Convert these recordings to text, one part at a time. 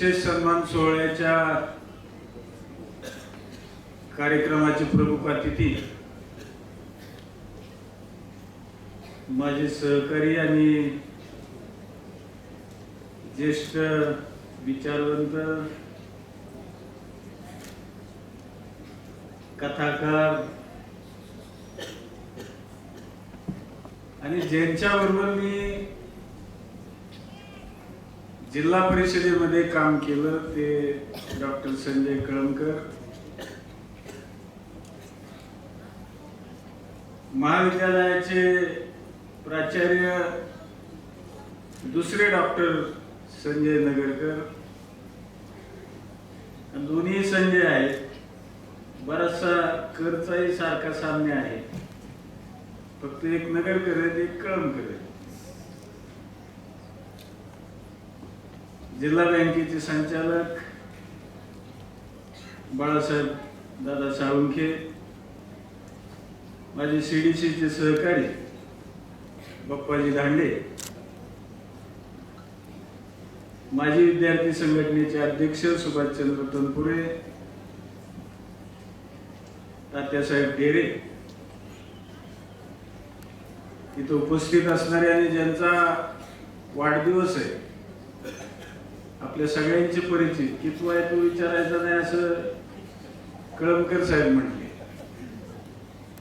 विशेष सन्मान सोहळ्याच्या कार्यक्रमाचे प्रमुख अतिथी माझे सहकारी आणि ज्येष्ठ विचारवंत कथाकार आणि ज्यांच्याबरोबर मी जिल्हा परिषदेमध्ये काम केलं ते डॉक्टर संजय कळमकर. महाविद्यालयाचे प्राचार्य दुसरे डॉक्टर संजय नगरकर. दोन्ही संजय आहेत. बराचसा करचाही सारखा साम्य आहे. फक्त एक नगरकर आहेत एक कळमकर आहेत. जिल्हा बँकेचे संचालक बाळासाहेब दादा साळुंखे माझे सीडीसीचे सहकारी बाप्पाजी धांडे माजी विद्यार्थी संघटनेचे अध्यक्ष सुभाषचंद्र तनपुरे तात्यासाहेब डेरे इथं उपस्थित असणारे आणि ज्यांचा वाढदिवस आहे आपल्या सगळ्यांचे परिचित. कितवा आहे तो विचारायचा नाही असं कळमकर साहेब म्हटले.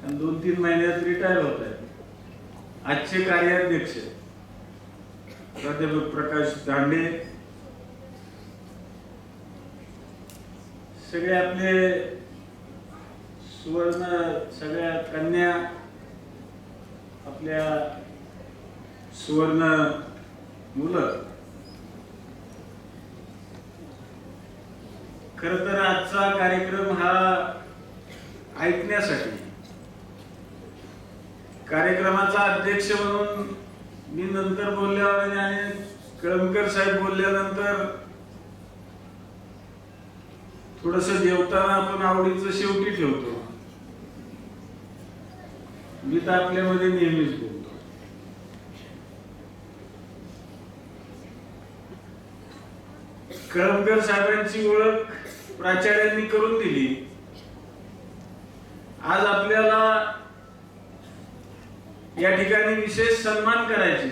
आणि दोन तीन महिन्यात रिटायर होत आहेत आजचे कार्याध्यक्ष प्राध्यापक प्रकाश दांडे. सगळे आपले सुवर्ण सगळ्या कन्या आपल्या सुवर्ण मुलं. खर तर आजचा कार्यक्रम हा ऐकण्यासाठी. कार्यक्रमाचा अध्यक्ष म्हणून मी नंतर बोलल्यावर आणि कळमकर साहेब बोलल्यानंतर थोडस जेवताना आपण आवडीचं शेवटी ठेवतो. मी तर आपल्यामध्ये नेहमीच बोलतो. कळमकर साहेबांची ओळख प्राचार्यांनी करून दिली. आज आपल्याला या ठिकाणी विशेष सन्मान करायचे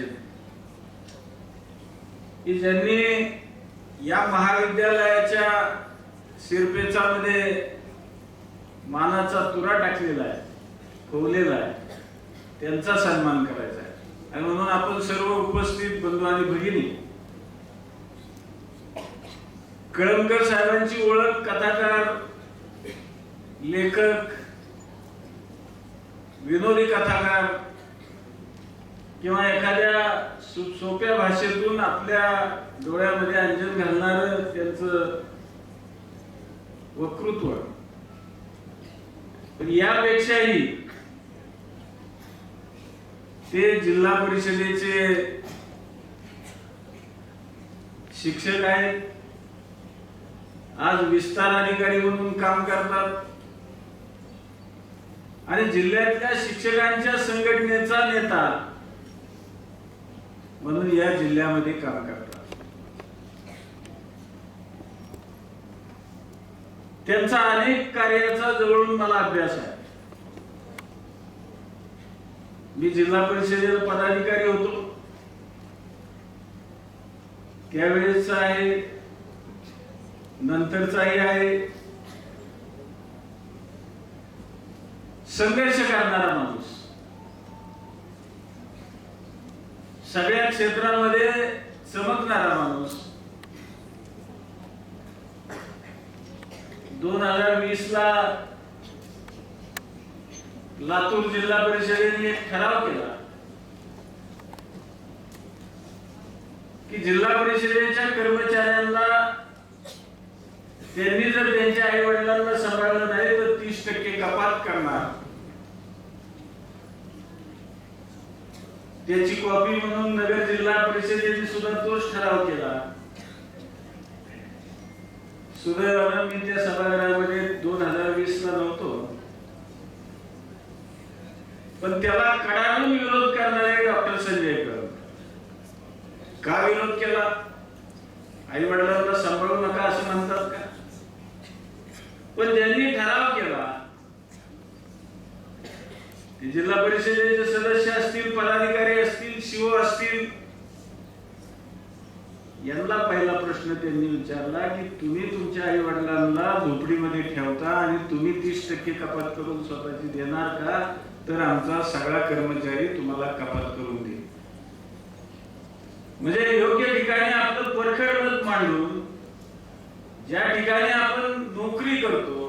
की ज्यांनी या महाविद्यालयाच्या शिरपेचामध्ये मानाचा तुरा टाकलेला आहे ठेवलेला आहे त्यांचा सन्मान करायचा आहे. आणि म्हणून आपण सर्व उपस्थित बंधू आणि भगिनी कळमकर साहेबांची ओळख कथाकार लेखक विनोदी कथाकार किंवा एखाद्या सोप्या भाषेतून आपल्या डोळ्यामध्ये अंजन घालणार त्यांचं वक्तृत्व. पण यापेक्षाही ते जिल्हा परिषदेचे शिक्षक आहेत. आज विस्तार अधिकारी म्हणून काम करतात. आणि जिल्ह्यातल्या शिक्षकांच्या संघटनेचा नेता म्हणून या जिल्ह्यामध्ये काम करतात. त्यांचा अनेक कार्याचा जवळून मला अभ्यास आहे. मी जिल्हा परिषदेला पदाधिकारी होतो. त्यावेळेस आहे नंतरचाही आहे. संघर्ष करणारा माणूस. सगळ्या क्षेत्रामध्ये चमकणारा माणूस. दोन हजार वीस ला लातूर जिल्हा परिषदेने एक ठराव केला. की जिल्हा परिषदेच्या कर्मचाऱ्यांना त्यांनी जर त्यांच्या आई वडिलांना सांभाळलं नाही तर तीस टक्के कपात करणार. त्याची कॉपी म्हणून नगर जिल्हा परिषदेने सुद्धा तोच ठराव केला. सुदैवानं मी त्या सभागृहामध्ये दोन हजार वीस ला नव्हतो. पण त्याला कडाडून विरोध करणारे डॉक्टर संजय का विरोध केला? आई वडिलांना सांभाळू नका असं म्हणतात पण त्यांनी ठराव केला. जिल्हा परिषदेचे सदस्य असतील पदाधिकारी असतील शिव असतील. यांना पहिला प्रश्न त्यांनी विचारला की तुम्ही तुमच्या आई वडिलांना झोपडीमध्ये ठेवता आणि तुम्ही तीस टक्के कपात करून स्वतःची देणार का? तर आमचा सगळा कर्मचारी तुम्हाला कपात करून देईल. म्हणजे योग्य ठिकाणी आपलं परखड मत मांडून ज्या ठिकाणी आपण नोकरी करतो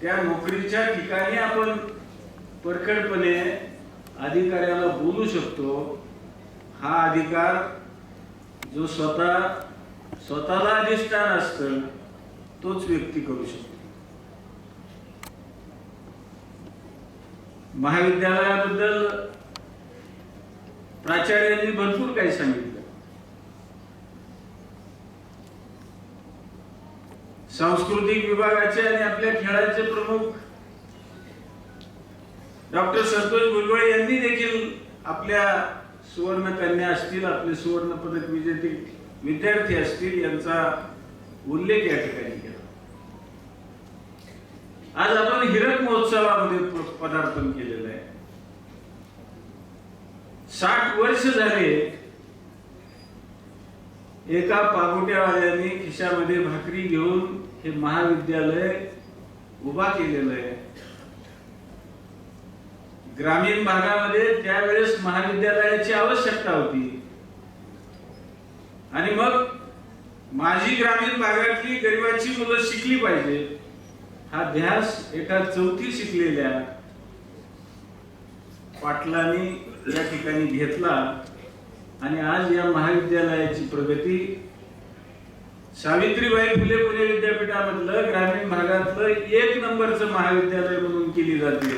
त्या नोकरीच्या ठिकाणी आपण परखडपणे अधिकाऱ्याला बोलू शकतो. हा अधिकार जो स्वतः स्वतःला अधिष्ठान असतं तोच व्यक्ती करू शकतो. महाविद्यालयाबद्दल प्राचार्यांनी भरपूर काही सांगितलं. सांस्कृतिक विभागाचे आणि आपल्या खेळाचे प्रमुख डॉक्टर संतोष भुजबळ यांनी देखील आपल्या सुवर्ण कन्या असतील आपले सुवर्ण पदक विजेते विद्यार्थी असतील यांचा उल्लेख या ठिकाणी केला. आज आपण हिरक महोत्सवामध्ये पदार्पण केलेलं आहे. साठ वर्ष झाले एका पागोट्यावाल्याने खिशामध्ये भाकरी घेऊन हे महाविद्यालय उभा केलेलं आहे. ग्रामीण भागामध्ये त्यावेळेस महाविद्यालयाची आवश्यकता होती. आणि मग माझी ग्रामीण भागातली गरिबाची मुलं शिकली पाहिजे. हा ध्यास एका चौथी शिकलेल्या पाटलांनी या ठिकाणी घेतला. आणि आज या महाविद्यालयाची प्रगती सावित्रीबाई फुले पुणे विद्यापीठामधलं ग्रामीण भागातलं एक नंबरचं महाविद्यालय म्हणून केली जाते.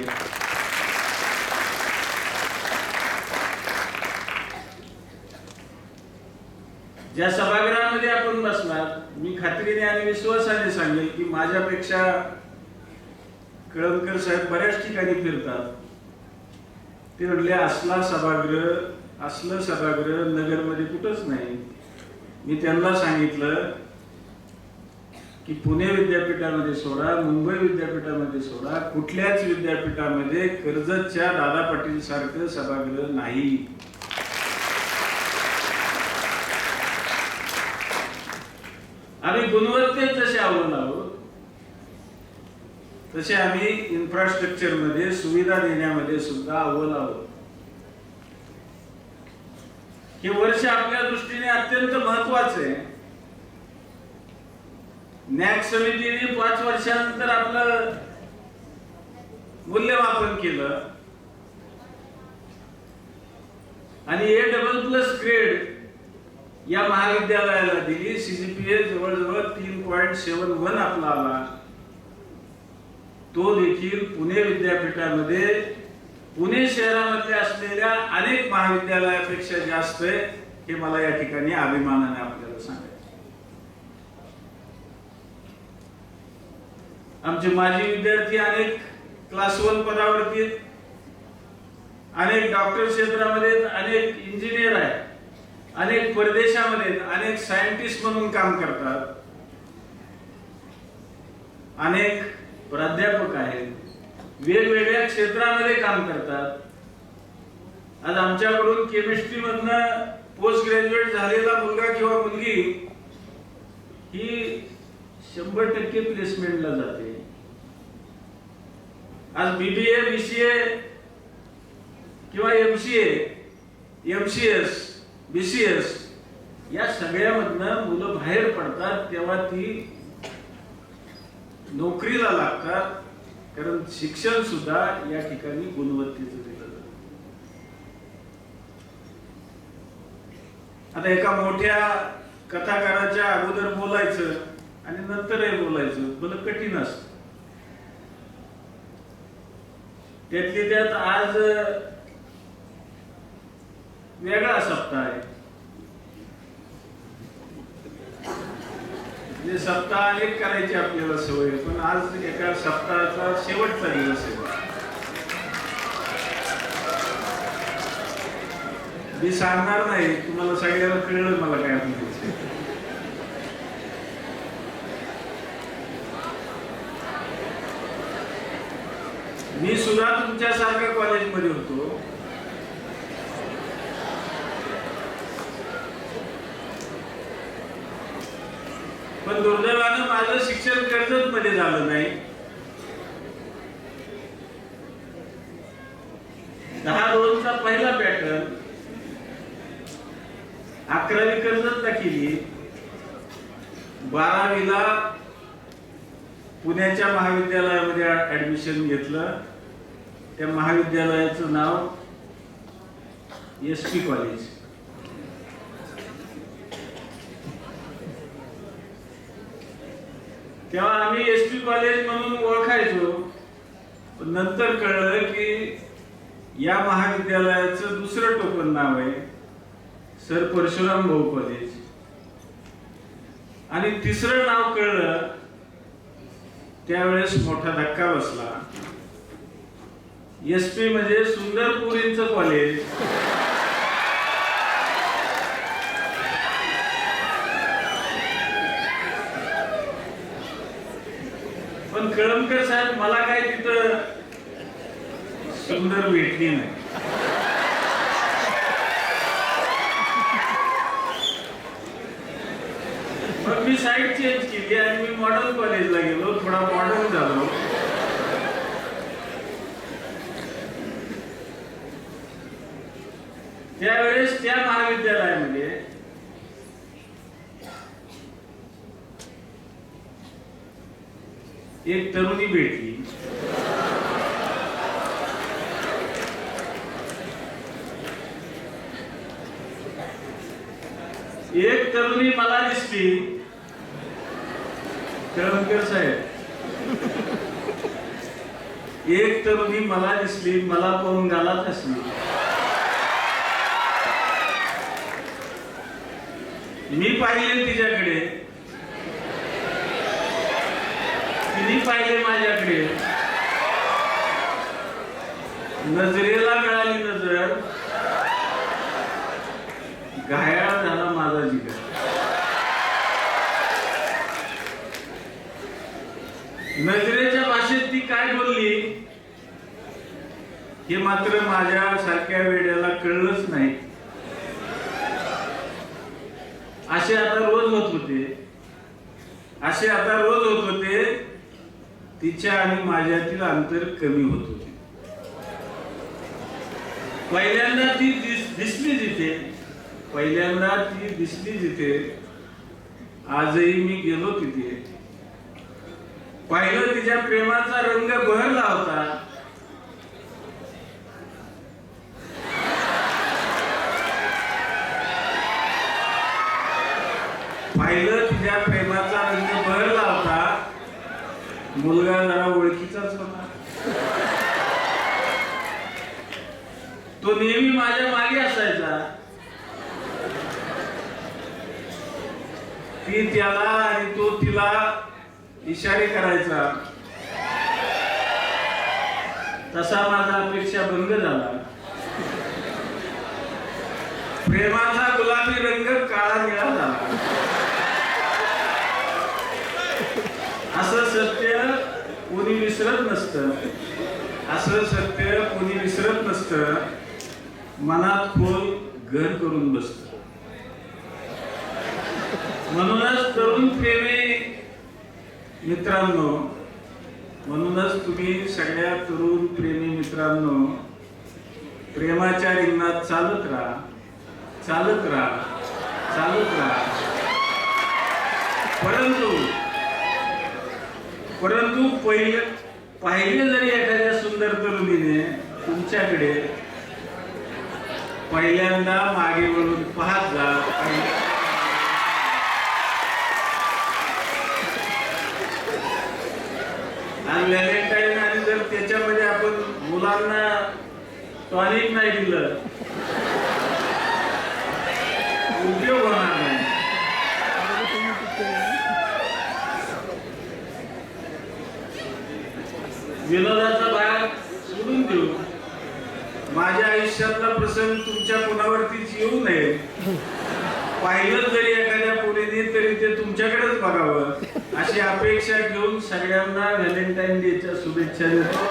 ज्या सभागृहामध्ये आपण बसणार मी खात्रीने आणि विश्वासाने सांगेल की माझ्यापेक्षा कळमकर साहेब बऱ्याच ठिकाणी फिरतात. ते म्हटले असला सभागृह असलं सभागृह नगरमध्ये कुठंच नाही. मी त्यांना सांगितलं की पुणे विद्यापीठामध्ये सोडा मुंबई विद्यापीठामध्ये सोडा कुठल्याच विद्यापीठामध्ये कर्जतच्या दादा पाटील सारखं सभागृह नाही. आम्ही गुणवत्तेत जसे आवडून आहोत तसे आम्ही इन्फ्रास्ट्रक्चरमध्ये सुविधा देण्यामध्ये सुद्धा अव्वल आहोत. हे वर्ष आपल्या दृष्टीने अत्यंत महत्त्वाचे आहे. न्याय समितीने पाच वर्षानंतर आपलं मूल्यमापन केलं. आणि ए डबल प्लस ग्रेड या महाविद्यालयाला दिली. सीजीपीए जवळजवळ तीन पॉईंट सेवन वन आपला आला तो देखील पुणे विद्यापीठामध्ये पुणे शहरामध्ये असलेल्या अनेक महाविद्यालयापेक्षा जास्त आहे. हे मला या ठिकाणी अभिमानाने आपल्याला सांगायचं आमचे माजी विद्यार्थी अनेक क्लास वन पदावरती आहेत. अनेक डॉक्टर क्षेत्रामध्ये अनेक इंजिनियर आहेत अनेक परदेशामध्ये अनेक सायंटिस्ट म्हणून काम करतात. अनेक प्राध्यापक आहेत. वेगवेगळ्या क्षेत्रामध्ये काम करतात. आज आमच्याकडून केमिस्ट्री मधनं पोस्ट ग्रॅज्युएट झालेला मुलगा किंवा मुलगी ही शंभर टक्के प्लेसमेंटला जाते. आज बीबीए बीसीए किंवा एमसीए एमसीएस बीसीएस या सगळ्यामधनं मुलं बाहेर पडतात तेव्हा ती नोकरीला लागतात कारण शिक्षण सुद्धा या ठिकाणी गुणवत्तेचं दिलं जात. आता एका मोठ्या कथाकाराच्या अगोदर बोलायचं आणि नंतर हे बोलायचं मला कठीण असत. त्यातली त्यात आज वेगळा सप्ताह आहे. म्हणजे सप्ताह अनेक करायची आपल्याला सवय पण आज एका सप्ताहाचा शेवटचा दिवस आहे. मी सांगणार नाही तुम्हाला सगळ्याला कळलं मला काय मी सुद्धा तुमच्यासारख्या कॉलेजमध्ये होतो. पण दुर्दैवानं माझं शिक्षण कर्जत मध्ये झालं नाही. दहा दोनचा पहिला पॅटर्न अकरावी कर्जतला केली. बारावीला पुण्याच्या महाविद्यालयामध्ये ऍडमिशन घेतलं. त्या महाविद्यालयाचं नाव एस पी कॉलेज. तेव्हा आम्ही एस पी कॉलेज म्हणून ओळखायचो पण नंतर कळलं की या महाविद्यालयाचं दुसरं टोपण नाव आहे सर परशुराम भाऊ कॉलेज. आणि तिसरं नाव कळलं त्यावेळेस मोठा धक्का बसला. एस पी म्हणजे सुंदरपुरींच कॉलेज पण कळमकर साहेब मला काय तिथं सुंदर भेटली नाही. मग मी साईड चेंज केली आणि मी मॉडर्न कॉलेजला गेलो थोडा मॉडर्न झालो त्यावेळेस त्या महाविद्यालयामध्ये एक तरुणी भेटली. एक तरुणी मला दिसली. करमकर साहेब. एक तरुणी मला दिसली मला पाहून गालात असली मी पाहिले तिच्याकडे. पाहिले माझ्याकडे. नजरेला मिळाली नजर. घायाळ झाला माझा जिगर. नजरेच्या भाषेत ती काय बोलली? हे मात्र माझ्या सारख्या वेड्याला कळलंच नाही. असे आता रोज होत होते. असे आता रोज होत होते. तिच्या आणि माझ्यातील अंतर कमी होत होते. पहिल्यांदा ती दिस- दिसली जिथे पहिल्यांदा ती दिसली जिथे आजही मी गेलो तिथे. पाहिलं तिच्या प्रेमाचा रंग बहरला होता. पाहिलं तिच्या प्रेमाचा रंग बहरला होता मुलगा जरा ओळखीचाच होता. तो नेहमी माझ्या मागे असायचा. ती त्याला आणि तो तिला इशारे करायचा. तसा माझा अपेक्षा भंग झाला. प्रेमाचा गुलाबी रंग काळा निळा झाला. असं सत्य विसरत नसतं. असं सत्य कोणी विसरत नसतं. मनात खोल घर करून बसत. म्हणूनच तरुण प्रेमी मित्रांनो म्हणूनच तुम्ही सगळ्या तरुण प्रेमी मित्रांनो प्रेमाच्या रिंगणात चालत राहा. चालत राहा. चालत राहा. परंतु परंतु पहिलं पाहिले जरी एखाद्या सुंदर तरुणीने तुमच्याकडे पहिल्यांदा मागे वळून पाहत जा. आणि व्हॅलेंटाईन आणि जर त्याच्यामध्ये आपण मुलांना टॉनिक नाही दिलं उपयोग होणार. विनोदाचा भाग सोडून देऊ. माझ्या आयुष्यातला प्रसंग तुमच्या कोणावरतीच येऊ नये. पाहिलं जरी एखाद्या पोरीने तरी ते तुमच्याकडेच बघावं. अशी अपेक्षा घेऊन सगळ्यांना व्हॅलेंटाईन डेच्या शुभेच्छा देतो.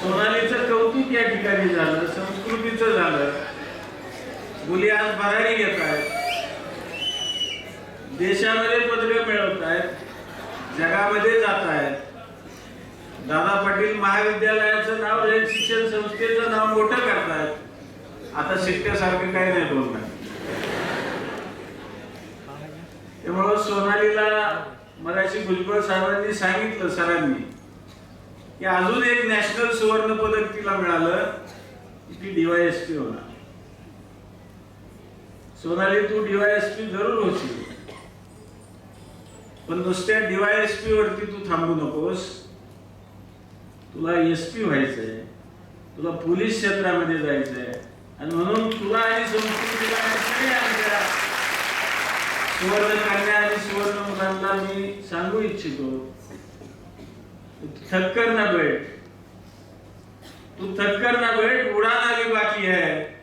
सोनालीचं कौतुक या ठिकाणी झालं संस्कृतीचं झालं. मुली आज भरारी घेत आहेत देशामध्ये पदवे मिळवत आहेत जगामध्ये जात आहेत दादा पाटील महाविद्यालयाचं नाव शिक्षण संस्थेचं नाव मोठं करतायत. आता शिकण्यासारखं काही नाही बोलणार त्यामुळं सोनालीला मराठी भुजबळ साहेबांनी सांगितलं सरांनी की अजून एक नॅशनल सुवर्ण पदक तिला मिळालं ती डीवायएसपी होणार. सोनाली तू डीवायएसपी जरूर होशील. पण नुसत्या डीवायएसपी वरती तू थांबू नकोस. तुला एस पी व्हायचंय. तुला पोलीस क्षेत्रामध्ये जायचंय. आणि म्हणून तुला आणि सुवर्ण कन्या आणि सुवर्ण मुलांना मी सांगू इच्छितो. थक्कर ना बैठ. तू थक्कर ना बैठ उड़ान अभी बाकी है.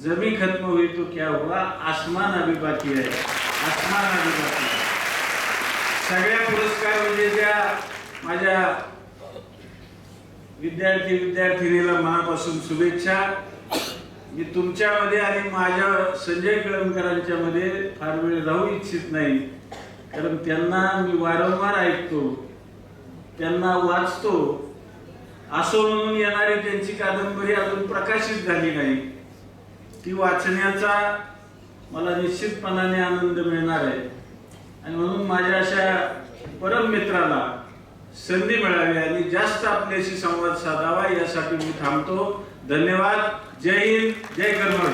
जमी खत्म हुई तो क्या हुआ? आसमान अभी बाकी है. आसमान अभी बाकी सगळ्या पुरस्कार म्हणजे त्या माझ्या विद्यार्थी विद्यार्थिनीला मनापासून शुभेच्छा. मी तुमच्यामध्ये आणि माझ्या संजय कळमकरांच्या मध्ये फार वेळ राहू इच्छित नाही. कारण त्यांना मी वारंवार ऐकतो. त्यांना वाचतो. असो म्हणून येणारी त्यांची कादंबरी अजून प्रकाशित झाली नाही. ती वाचण्याचा मला निश्चितपणाने आनंद मिळणार आहे. आणि म्हणून माझ्या अशा परम मित्राला संधी मिळावी आणि जास्त आपल्याशी संवाद साधावा यासाठी मी थांबतो. धन्यवाद. जय हिंद. जय कर्मळ.